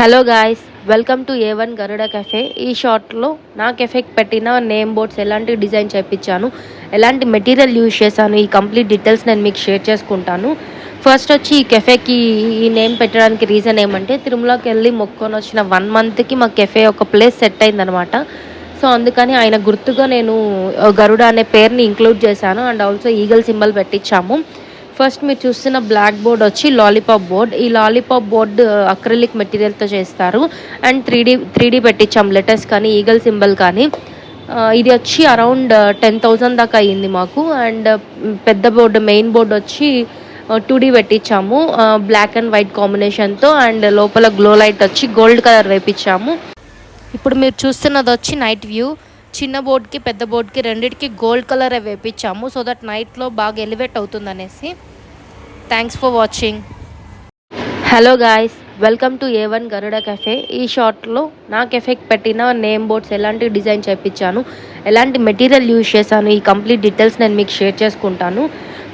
Hello guys welcome to A one Garuda cafe ఈ షార్ట్లో నా కెఫేకి పెట్టిన నేమ్ బోర్డ్స్ ఎలాంటి డిజైన్ చేయించాను ఎలాంటి మెటీరియల్ యూజ్ చేశాను ఈ కంప్లీట్ డీటెయిల్స్ నేను మీకు షేర్ చేసుకుంటాను. ఫస్ట్ వచ్చి ఈ కెఫేకి ఈ నేమ్ పెట్టడానికి రీజన్ ఏమంటే తిరుమలకి వెళ్ళి మొక్కొని వచ్చిన వన్ మంత్కి మా కెఫే ఒక ప్లేస్ సెట్ అయిందనమాట సో అందుకని ఆయన గుర్తుగా నేను గరుడ అనే పేరుని ఇంక్లూడ్ చేశాను. అండ్ ఆల్సో ఈగల్ సింబల్ పెట్టించాము ఫస్ట్ మీరు చూస్తున్న బ్లాక్ బోర్డ్ వచ్చి లాలీపాప్ బోర్డ్. ఈ లాలీపాప్ బోర్డ్ అక్రిలిక్ మెటీరియల్తో చేస్తారు. And three D three D పెట్టించాం letters కానీ ఈగల్ సింబల్ కానీ. ఇది వచ్చి అరౌండ్ టెన్ థౌజండ్ దాకా అయ్యింది మాకు. అండ్ పెద్ద బోర్డు మెయిన్ బోర్డు వచ్చి టూ డీ పెట్టించాము. బ్లాక్ అండ్ వైట్ కాంబినేషన్తో అండ్ లోపల గ్లో లైట్ వచ్చి గోల్డ్ కలర్ వేపించాము ఇప్పుడు మీరు చూస్తున్నది వచ్చి నైట్ వ్యూ. చిన్న బోర్డ్కి పెద్ద బోర్డ్కి రెండిటికి గోల్డ్ కలర్ వేపించాము సో దట్ నైట్లో బాగా ఎలివేట్ అవుతుంది అనేసి thanks for watching hello guys welcome to A one Garuda cafe ఈ షార్ట్లో నా కెఫేకి పెట్టిన నేమ్ బోర్డ్స్ ఎలాంటి డిజైన్ చేయించాను ఎలాంటి మెటీరియల్ యూజ్ చేశాను ఈ కంప్లీట్ డీటెయిల్స్ నేను మీకు షేర్ చేసుకుంటాను.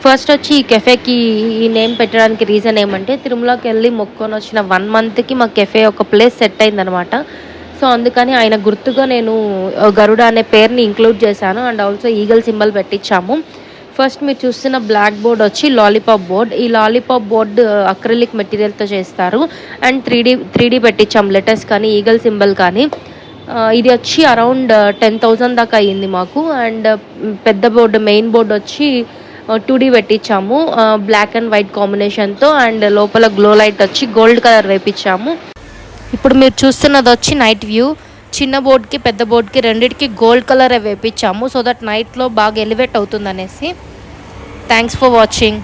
ఫస్ట్ వచ్చి ఈ కెఫేకి ఈ నేమ్ పెట్టడానికి రీజన్ ఏమంటే తిరుమలకి వెళ్ళి మొక్కొని వచ్చిన వన్ మంత్కి మా కెఫే ఒక ప్లేస్ సెట్ అయిందనమాట సో అందుకని ఆయన గుర్తుగా నేను uh, గరుడ అనే పేరుని ఇంక్లూడ్ చేశాను. అండ్ ఆల్సో ఈగల్ సింబల్ పెట్టించాము ఫస్ట్ మీరు చూస్తున్న బ్లాక్ బోర్డ్ వచ్చి లాలీపాప్ బోర్డ్. ఈ లాలీపాప్ బోర్డ్ అక్రిలిక్ మెటీరియల్తో చేస్తారు. And three D three D పెట్టించాం letters కానీ ఈగల్ సింబల్ కానీ. ఇది వచ్చి అరౌండ్ టెన్ థౌజండ్ దాకా అయ్యింది మాకు. అండ్ పెద్ద బోర్డు మెయిన్ బోర్డు వచ్చి టూ డీ పెట్టించాము. బ్లాక్ అండ్ వైట్ కాంబినేషన్తో అండ్ లోపల గ్లో లైట్ వచ్చి గోల్డ్ కలర్ వేపించాము ఇప్పుడు మీరు చూస్తున్నది వచ్చి నైట్ వ్యూ. చిన్న బోర్డ్కి పెద్ద బోర్డ్కి రెండింటికి గోల్డ్ కలర్ వేపించాము సో దట్ నైట్లో బాగా ఎలివేట్ అవుతుంది అనేసి థ్యాంక్స్ ఫర్ వాచింగ్.